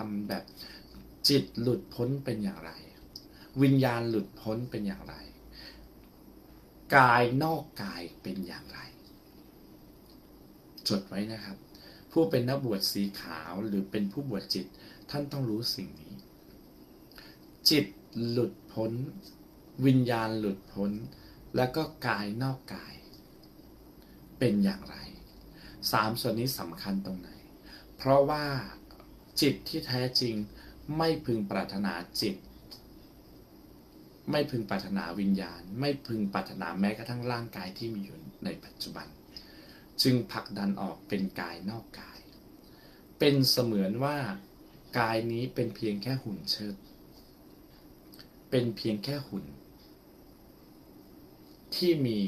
รมแบบจิตหลุดพ้นเป็นอย่างไร วิญญาณหลุดพ้นเป็นอย่างไร กายนอกกายเป็นอย่างไร จดไว้นะครับ ผู้เป็นนักบวชสีขาวหรือเป็นผู้บวชจิต ท่านต้องรู้สิ่งนี้ จิตหลุดพ้น วิญญาณหลุดพ้น แล้วก็กายนอกกาย เป็นอย่างไรสามส่วนนี้สำคัญตรงไหน เพราะว่า จิตที่แท้จริง ไม่พึงปรารถนาจิต ไม่พึงปรารถนาวิญญาณ ไม่พึงปรารถนาแม้กระทั่งร่างกายที่มีอยู่ในปัจจุบัน จึงผลักดันออกเป็นกายนอกกาย เป็นเสมือนว่ากายนี้เป็นเพียงแค่หุ่นเชิด เป็นเพียงแค่หุ่น ที่มี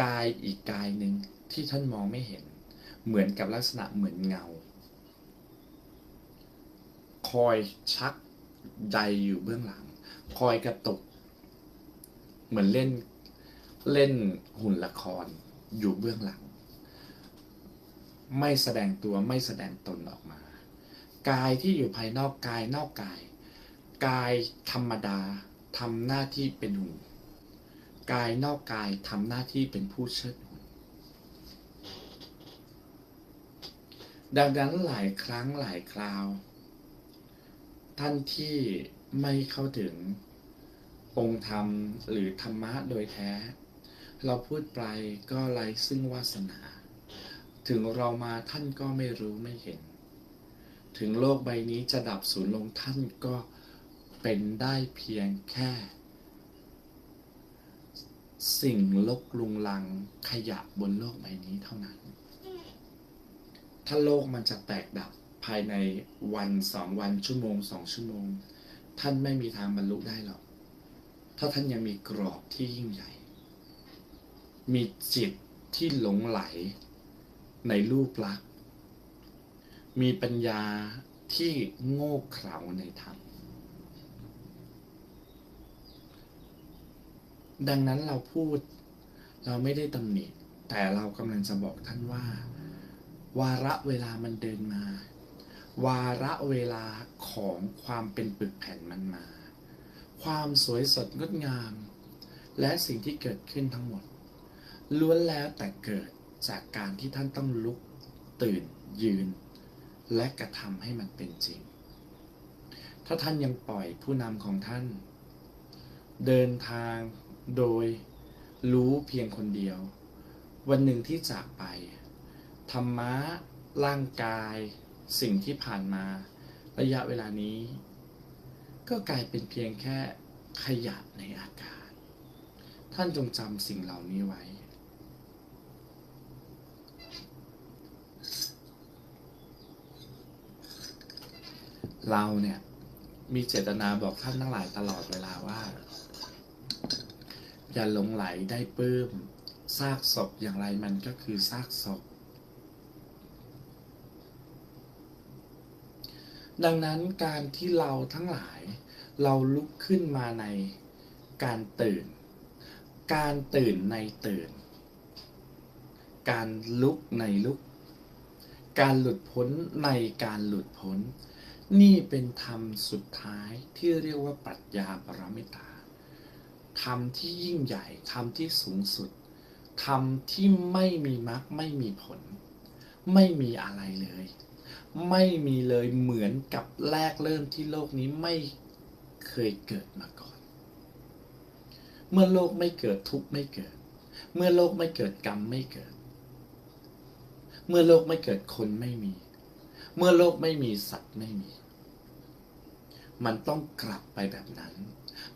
กายอีกกายหนึ่งที่ท่านมองไม่เห็น เหมือนกับลักษณะเหมือนเงา คอยชักใยอยู่เบื้องหลัง คอยกระตุก เหมือนเล่นเล่นหุ่นละครอยู่เบื้องหลัง ไม่แสดงตัวไม่แสดงตนออกมา กายที่อยู่ภายนอกกายนอกกาย กายธรรมดาทำหน้าที่เป็นหุ่นกายนอกกายทำหน้าที่เป็นผู้เชิดหุ่น ดังนั้นหลายครั้งหลายคราว ท่านที่ไม่เข้าถึงองค์ธรรมหรือธรรมะโดยแท้ เราพูดไปก็ไรซึ่งวาสนา ถึงเรามาท่านก็ไม่รู้ไม่เห็น ถึงโลกใบนี้จะดับสูญลงท่านก็เป็นได้เพียงแค่ สิ่งลกลุงลังขยะบนโลกใบนี้เท่านั้น ถ้าโลกมันจะแตกดับภายในวันสองวันชั่วโมงสองชั่วโมง ท่านไม่มีทางบรรลุได้หรอก ถ้าท่านยังมีกรอบที่ยิ่งใหญ่ มีจิตที่หลงไหล ในรูปลักษณ์มีปัญญาที่โง่เขลาในธรรมดังนั้นเราพูดเราไม่ได้ตำหนิแต่เรากำลังจะบอกท่านว่า วาระเวลามันเดินมา วาระเวลาของความเป็นปึกแผ่นมันมา ความสวยสดงดงาม และสิ่งที่เกิดขึ้นทั้งหมด ล้วนแล้วแต่เกิดจากการที่ท่านต้องลุก ตื่น ยืน และกระทำให้มันเป็นจริง ถ้าท่านยังปล่อยผู้นำของท่าน เดินทางโดยรู้เพียงคนเดียว วันหนึ่งที่จากไป ธรรมะร่างกายสิ่งที่ผ่านมา ระยะเวลานี้ ก็กลายเป็นเพียงแค่ขยะในอากาศ ท่านจงจำสิ่งเหล่านี้ไว้ เราเนี่ย มีเจตนาบอกท่านทั้งหลายตลอดเวลาว่า อย่าหลงไหลได้ปลื้มซากศพอย่างไรมันก็คือซากศพ ดังนั้นการที่เราทั้งหลายเราลุกขึ้นมาในการตื่น การตื่นในตื่น การลุกในลุก การหลุดพ้นในการหลุดพ้น นี่เป็นธรรมสุดท้ายที่เรียกว่าปรัชญาปรมิตาธรรมที่ยิ่งใหญ่ธรรมที่สูงสุดธรรมที่ไม่มีมรรคไม่มีผล ไม่มีอะไรเลย ไม่มีเลยเหมือนกับแรกเริ่มที่โลกนี้ไม่เคยเกิดมาก่อน เมื่อโลกไม่เกิดทุกข์ไม่เกิด เมื่อโลกไม่เกิดกรรมไม่เกิด เมื่อโลกไม่เกิดคนไม่มี เมื่อโลกไม่มีสัตว์ไม่มี มันต้องกลับไปแบบนั้น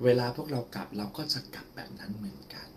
เวลาพวกเรากลับเราก็จะกลับแบบนั้นเหมือนกัน